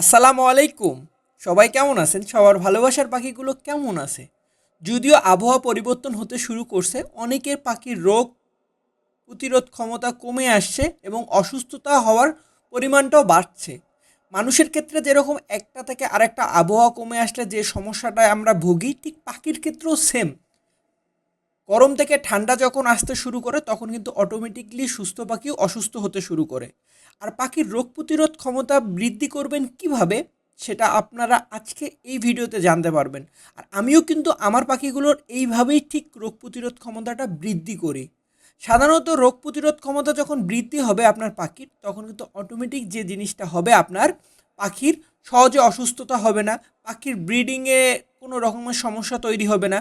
আসসালামু আলাইকুম। সবাই কেমন আছেন? সবার ভালোবাসার পাখিগুলো কেমন আছে? যদিও আবহাওয়া পরিবর্তন হতে শুরু করছে, অনেকের পাখির রোগ প্রতিরোধ ক্ষমতা কমে আসছে এবং অসুস্থতা হওয়ার পরিমাণটাও বাড়ছে। মানুষের ক্ষেত্রে যেরকম একটা থেকে আরেকটা আবহাওয়া কমে আসলে যে সমস্যাটায় আমরা ভুগি, ঠিক পাখির ক্ষেত্রেও সেম গরম থেকে ঠান্ডা যখন আসতে শুরু করে, তখন কিন্তু অটোমেটিকলি সুস্থ পাখিও অসুস্থ হতে শুরু করে। আর পাখির রোগ প্রতিরোধ ক্ষমতা বৃদ্ধি করবেন কীভাবে, সেটা আপনারা আজকে এই ভিডিওতে জানতে পারবেন। আর আমিও কিন্তু আমার পাখিগুলোর এইভাবেই ঠিক রোগ প্রতিরোধ ক্ষমতাটা বৃদ্ধি করি। সাধারণত রোগ প্রতিরোধ ক্ষমতা যখন বৃদ্ধি হবে আপনার পাখির, তখন কিন্তু অটোমেটিক যে জিনিসটা হবে আপনার, পাখির সহজে অসুস্থতা হবে না, পাখির ব্রিডিংয়ে কোনো রকমের সমস্যা তৈরি হবে না।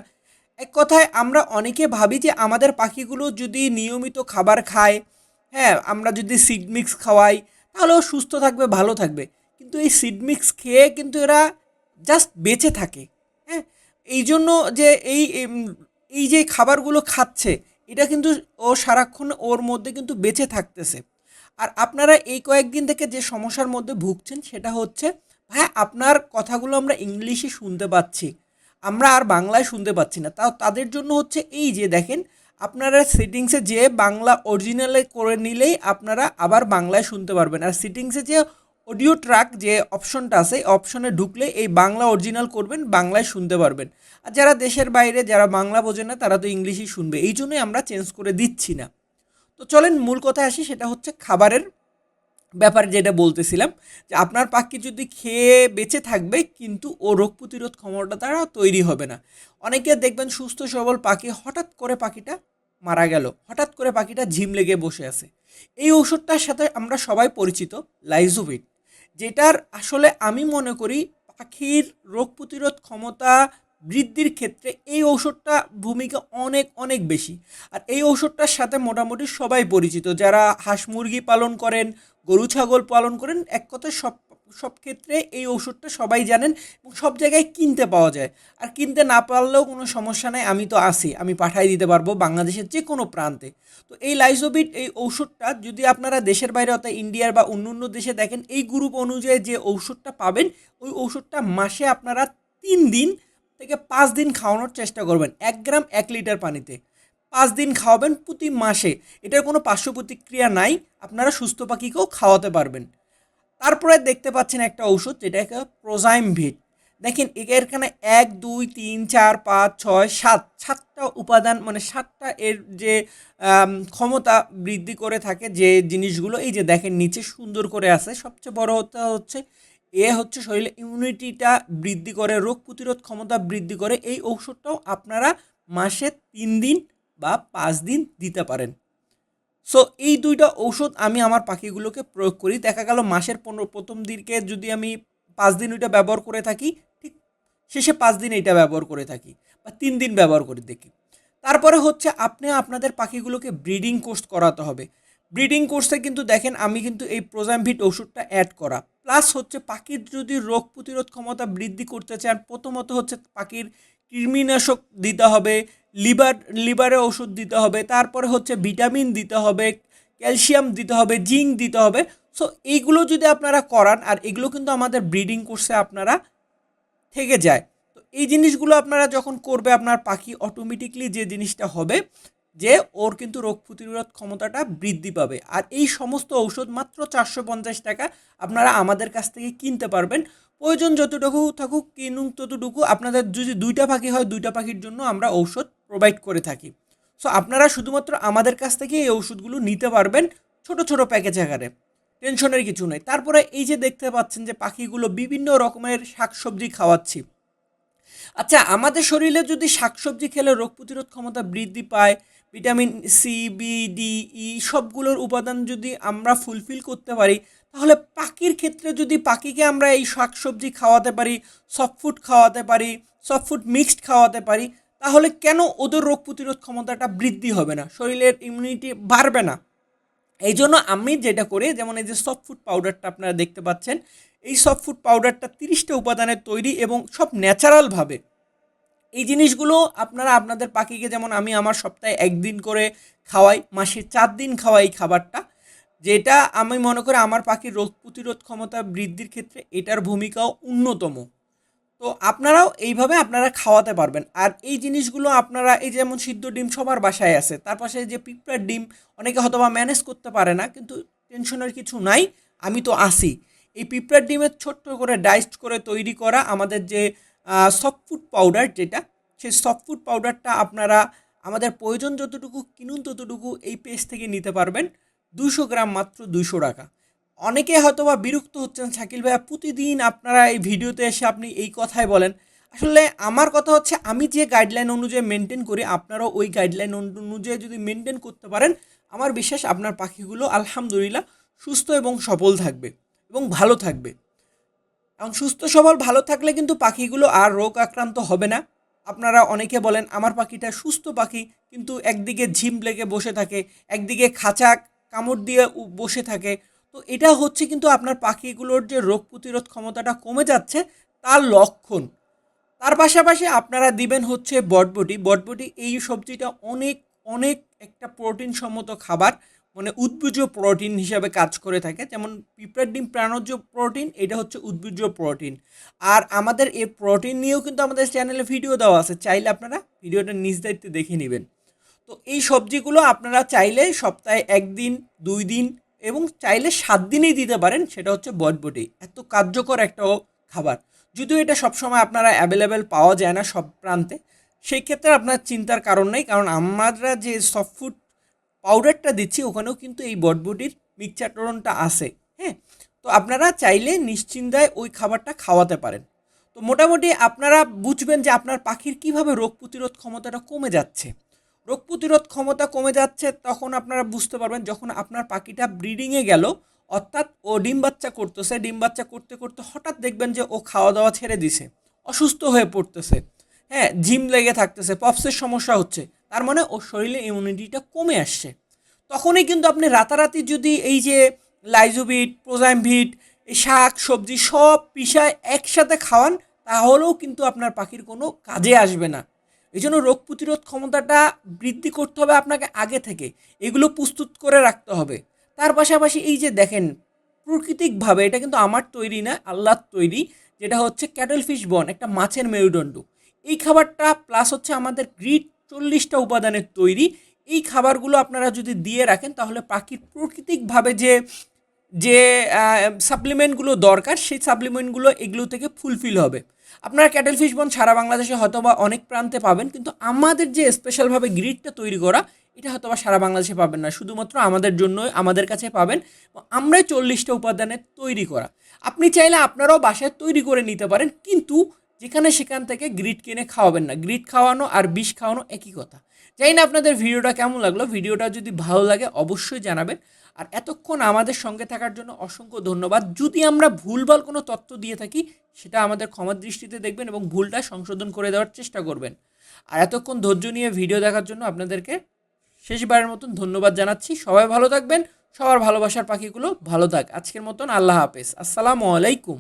এক কথায় আমরা অনেকে ভাবি যে আমাদের পাখিগুলো যদি নিয়মিত খাবার খায় হ্যাঁ আমরা যদি সিড মিক্স খাওয়াই, তাহলেও সুস্থ থাকবে, ভালো থাকবে। কিন্তু এই সিড মিক্স খেয়ে কিন্তু এরা জাস্ট বেঁচে থাকে। হ্যাঁ এই জন্য যে এই এই যে খাবারগুলো খাচ্ছে, এটা কিন্তু ও সারাক্ষণ ওর মধ্যে কিন্তু বেঁচে থাকতেছে। আর আপনারা এই কয়েকদিন থেকে যে সমস্যার মধ্যে ভুগছেন, সেটা হচ্ছে, ভাই, আপনার কথাগুলো আমরা ইংলিশে শুনতে পাচ্ছি। আমরা আর বাংলায় শুনতে পাচ্ছি না। তাও তাদের জন্য হচ্ছে এই যে দেখেন আপনারা সিটিংসে যেয়ে বাংলা অরিজিনালে করে নিলেই আপনারা আবার বাংলায় শুনতে পারবেন। আর সিটিংসে যে অডিও ট্র্যাক যে অপশনটা আছে অপশনে ঢুকলে এই বাংলা অরিজিনাল করবেন, বাংলায় শুনতে পারবেন। আর যারা দেশের বাইরে, যারা বাংলা বোঝে না, তারা তো ইংলিশই শুনবে। এই জন্যই আমরা চেঞ্জ করে দিচ্ছি না। তো চলেন মূল কথায় আসি, সেটা হচ্ছে খাবারের ব্যাপারে যেটা বলতেছিলাম, যে আপনার পাখি যদি খেয়ে বেঁচে থাকবে, কিন্তু ও রোগ প্রতিরোধ ক্ষমতা দ্বারা তৈরি হবে না। অনেকে দেখবেন সুস্থ সবল পাখি হঠাৎ করে পাখিটা মারা গেল, হঠাৎ করে পাখিটা ঝিম লেগে বসে আছে। এই ওষুধটার সাথে আমরা সবাই পরিচিত লাইজোভিট যেটার আসলে আমি মনে করি পাখির রোগ প্রতিরোধ ক্ষমতা বৃদ্ধির ক্ষেত্রে এই ঔষধটা ভূমিকা অনেক অনেক বেশি। আর এই ঔষধটার সাথে মোটামুটি সবাই পরিচিত। যারা হাঁস মুরগি পালন করেন, গরু, ছাগল পালন করেন, এক কথায় সব সব ক্ষেত্রে এই ওষুধটা সবাই জানেন এবং সব জায়গায় কিনতে পাওয়া যায়। আর কিনতে না পারলেও কোনো সমস্যা নেই, আমি তো আসি আমি পাঠাই দিতে পারব বাংলাদেশের যে কোনো প্রান্তে। তো এই লাইজোবিট এই ঔষধটা যদি আপনারা দেশের বাইরে, অর্থাৎ ইন্ডিয়ার বা অন্য অন্য দেশে দেখেন, এই গ্রুপ অনুযায়ী যে ঔষধটা পাবেন, ওই ঔষধটা মাসে আপনারা তিন দিন থেকে পাঁচ দিন খাওয়ানোর চেষ্টা করবেন। এক গ্রাম এক লিটার পানিতে। পাঁচ দিন খাওয়াবেন প্রতি মাসে। এটার কোনো পার্শ্ব প্রতিক্রিয়া নাই। আপনারা সুস্থ পাখিকেও খাওয়াতে পারবেন। তারপরে দেখতে পাচ্ছেন একটা ওষুধ যেটা প্রোজাইম ভিট। দেখেন এখানে এক, দুই, তিন, চার, পাঁচ, ছয়, সাত, সাতটা উপাদান মানে সাতটা এর যে ক্ষমতা বৃদ্ধি করে থাকে যে জিনিসগুলো, এই যে দেখেন, নিচে সুন্দর করে আছে। সবচেয়ে বড় হতে হচ্ছে এ হচ্ছে শরীরে ইমিউনিটিটা বৃদ্ধি করে, রোগ প্রতিরোধ ক্ষমতা বৃদ্ধি করে। এই ঔষধটাও আপনারা মাসে তিন দিন বা পাঁচ দিন দিতে পারেন। সো এই দুইটা ঔষধ আমি আমার পাখিগুলোকে প্রয়োগ করি। দেখা গেল মাসের পনেরো, প্রথম দিকে যদি আমি পাঁচ দিন ওইটা ব্যবহার করে থাকি, ঠিক শেষে পাঁচ দিন এইটা ব্যবহার করে থাকি বা তিন দিন ব্যবহার করে দেখি তারপরে হচ্ছে আপনি আপনাদের পাখিগুলোকে ব্রিডিং কোর্স করাতে হবে। ব্রিডিং কোর্সে কিন্তু দেখেন আমি কিন্তু এই প্রোজামভিট ওষুধটা অ্যাড করা। প্লাস হচ্ছে পাখির যদি রোগ প্রতিরোধ ক্ষমতা বৃদ্ধি করতে চান, প্রথমত হচ্ছে পাখির কৃমিনাশক দিতে হবে, লিভার, লিভারে ওষুধ দিতে হবে, তারপরে হচ্ছে ভিটামিন দিতে হবে, ক্যালসিয়াম দিতে হবে, জিঙ্ক দিতে হবে। সো এইগুলো যদি আপনারা করান, আর এগুলো কিন্তু আমাদের ব্রিডিং কোর্সে আপনারা থেকে যায়। তো এই জিনিসগুলো আপনারা যখন করবে, আপনার পাখি অটোমেটিকলি যে জিনিসটা হবে যে ওর কিন্তু রোগ প্রতিরোধ ক্ষমতাটা বৃদ্ধি পাবে। আর এই সমস্ত ঔষধ মাত্র চারশো পঞ্চাশ টাকা আপনারা আমাদের কাছ থেকে কিনতে পারবেন। প্রয়োজন যতটুকু থাকুক কিনুন ততটুকু। আপনাদের যদি দুইটা পাখি হয়, দুইটা পাখির জন্য আমরা ঔষধ প্রোভাইড করে থাকি। সো আপনারা শুধুমাত্র আমাদের কাছ থেকে এই ওষুধগুলো নিতে পারবেন ছোট ছোট প্যাকেজ আকারে। টেনশনের কিছু নেই। তারপরে এই যে দেখতে পাচ্ছেন যে পাখিগুলো বিভিন্ন রকমের শাকসবজি খাওয়াচ্ছি। আচ্ছা আমাদের শরীরে যদি শাকসবজি খেলে রোগ প্রতিরোধ ক্ষমতা বৃদ্ধি পায়, vitamin C B D E সবগুলোর উপাদান যদি আমরা ফুলফিল করতে পারি, তাহলে পাখির ক্ষেত্রে যদি পাখিকে আমরা এই শাকসবজি খাওয়াতে পারি সফট খাওয়াতে পারি সফট মিক্সড খাওয়াতে পারি, তাহলে কেন ওদের রোগ প্রতিরোধ ক্ষমতাটা বৃদ্ধি হবে না? শরীরের ইমিউনিটি বাড়বে না? এই জন্য আমি যেটা করি, যেমন এই যে সফট ফুড পাউডারটা আপনারা দেখতে পাচ্ছেন, এই সফট ফুড পাউডারটা তিরিশটা উপাদানের তৈরি এবং সব ন্যাচারালভাবে এই জিনিসগুলো আপনারা আপনাদের পাখিকে, যেমন আমি আমার সপ্তাহে একদিন করে খাওয়াই, মাসে চার দিন খাওয়াই এই খাবারটা, যেটা আমি মনে করি আমার পাখির রোগ প্রতিরোধ ক্ষমতা বৃদ্ধির ক্ষেত্রে এটার ভূমিকাও অন্যতম। তো আপনারাও এইভাবে আপনারা খাওয়াতে পারবেন। আর এই জিনিসগুলো আপনারা, এই যেমন সিদ্ধ ডিম সবার বাসায় আছে, তার পাশে যে পিঁপড়ার ডিম, অনেকে হয়তো বা ম্যানেজ করতে পারে না, কিন্তু টেনশনের কিছু নাই, আমি তো আসি। এই পিঁপড়ার ডিমের ছোট্ট করে ডাইসড করে তৈরি করা আমাদের যে সফট ফুড পাউডার যেটা, সেই সফট ফুড পাউডারটা আপনারা আমাদের প্রয়োজন যতটুকু, কিনুন ততটুকু এই পেজ থেকে নিতে পারবেন। দুশো গ্রাম মাত্র দুশো টাকা। অনেকে হয়তো বা বিরক্ত হচ্ছেন। শাকিল ভাইয়া, প্রতিদিন আপনারা এই ভিডিওতে এসে আপনি এই কথাই বলেন। আসলে আমার কথা হচ্ছে, আমি যে গাইডলাইন অনুযায়ী মেনটেন করি, আপনারাও ওই গাইডলাইন অনুযায়ী যদি মেনটেন করতে পারেন, আমার বিশ্বাস আপনার পাখিগুলো আলহামদুলিল্লাহ সুস্থ এবং সবল থাকবে এবং ভালো থাকবে। এবং সুস্থ, সবল, ভালো থাকলে কিন্তু পাখিগুলো আর রোগ আক্রান্ত হবে না। আপনারা অনেকে বলেন, আমার পাখিটা সুস্থ পাখি। কিন্তু একদিকে ঝিম লেগে বসে থাকে, একদিকে খাঁচা কামড় দিয়ে বসে থাকে। তো এটা হচ্ছে কিন্তু আপনার পাখিগুলোর যে রোগ প্রতিরোধ ক্ষমতাটা কমে যাচ্ছে, তার লক্ষণ। তার পাশাপাশি আপনারা দিবেন হচ্ছে বটবটি। বটবটি এই সবজিটা অনেক অনেক একটা প্রোটিন সম্মত খাবার মানে উদ্ভিজ প্রোটিন হিসাবে কাজ করে থাকে। যেমন পিঁপড়ার ডিম প্রাণজ প্রোটিন, এটা হচ্ছে উদ্ভিজ প্রোটিন। আর আমাদের এই প্রোটিন নিয়েও কিন্তু আমাদের চ্যানেলে ভিডিও দেওয়া আছে, চাইলে আপনারা ভিডিওটা নিজ দায়িত্বে দেখে নেবেন। তো এই সবজিগুলো আপনারা চাইলে সপ্তাহে একদিন, দুই দিন এবং চাইলে সাত দিনেই দিতে পারেন, সেটা হচ্ছে বটবটি। এত কার্যকর একটা খাবার। যদিও এটা সবসময় আপনারা অ্যাভেলেবেল পাওয়া যায় না সব প্রান্তে, সেই ক্ষেত্রে আপনার চিন্তার কারণ নেই, কারণ আমরা যে সফট ফুড পাউডারটা দিচ্ছি, ওখানেও কিন্তু এই বটবটির মিক্সচারটা আছে হ্যাঁ? তো আপনারা চাইলে নিশ্চিন্তায় ওই খাবারটা খাওয়াতে পারেন। তো মোটামুটি আপনারা বুঝবেন যে আপনার পাখির কীভাবে রোগ প্রতিরোধ ক্ষমতাটা কমে যাচ্ছে। রোগ প্রতিরোধ ক্ষমতা কমে যাচ্ছে, তখন আপনারা বুঝতে পারবেন যখন আপনার পাখিটা ব্রিডিংয়ে গেল, অর্থাৎ ও ডিম বাচ্চা করতেছে, ডিম বাচ্চা করতে করতে হঠাৎ দেখবেন যে ও খাওয়া দাওয়া ছেড়ে দিছে, অসুস্থ হয়ে পড়তেছে। হ্যাঁ জিম লেগে থাকতেছে পপসের সমস্যা হচ্ছে, তার মানে ওর শরীরে ইমিউনিটিটা কমে আসছে। তখনই কিন্তু আপনি রাতারাতি যদি এই যে লাইজোভিট প্রোজাইমভিট এই শাক, সবজি সব পিসায় একসাথে খাওয়ান, তাহলেও কিন্তু আপনার পাখির কোনো কাজে আসবে না। এই জন্য রোগ প্রতিরোধ ক্ষমতাটা বৃদ্ধি করতে হবে আপনাকে আগে থেকে। এগুলো প্রস্তুত করে রাখতে হবে। তার পাশাপাশি এই যে দেখেন, প্রাকৃতিকভাবে এটা কিন্তু আমার তৈরি না, আল্লাহর তৈরি, যেটা হচ্ছে ক্যাটল ফিশ বন, একটা মাছের মেরুদণ্ড। এই খাবারটা প্লাস হচ্ছে আমাদের গ্রিড চল্লিশটা উপাদানের তৈরি। এই খাবারগুলো আপনারা যদি দিয়ে রাখেন, তাহলে পাখির প্রাকৃতিকভাবে যে যে সাপ্লিমেন্টগুলো দরকার, সেই সাপ্লিমেন্টগুলো এগুলো থেকে ফুলফিল হবে। আপনারা ক্যাটেল ফিশ বন সারা বাংলাদেশে হয়তো বা অনেক প্রান্তে পাবেন, কিন্তু আমাদের যে স্পেশালভাবে গ্রিডটা তৈরি করা, এটা হয়তো বা সারা বাংলাদেশে পাবেন না। শুধুমাত্র আমাদের জন্যই, আমাদের কাছে পাবেন। আমরাই চল্লিশটা উপাদানের তৈরি করা। আপনি চাইলে আপনারাও বাসায় তৈরি করে নিতে পারেন, কিন্তু যেখানে সেখান থেকে গ্রিড কিনে খাওয়াবেন না। গ্রিড খাওয়ানো আর বিষ খাওয়ানো একই কথা। জানি না আপনাদের ভিডিওটা কেমন লাগল। ভিডিওটা যদি ভালো লাগে অবশ্যই জানাবেন। আর এতক্ষণ আমাদের সঙ্গে থাকার জন্য অসংখ্য ধন্যবাদ। যদি আমরা ভুলভাল কোনো তথ্য দিয়ে থাকি, সেটা আমাদের ক্ষমার দৃষ্টিতে দেখবেন এবং ভুলটা সংশোধন করে দেওয়ার চেষ্টা করবেন। আর এতক্ষণ ধৈর্য নিয়ে ভিডিও দেখার জন্য আপনাদেরকে শেষবারের মতন ধন্যবাদ জানাচ্ছি। সবাই ভালো থাকবেন। সবার ভালোবাসার পাখিগুলো ভালো থাক। আজকের মতন আল্লাহ হাফেজ। আসসালামু আলাইকুম।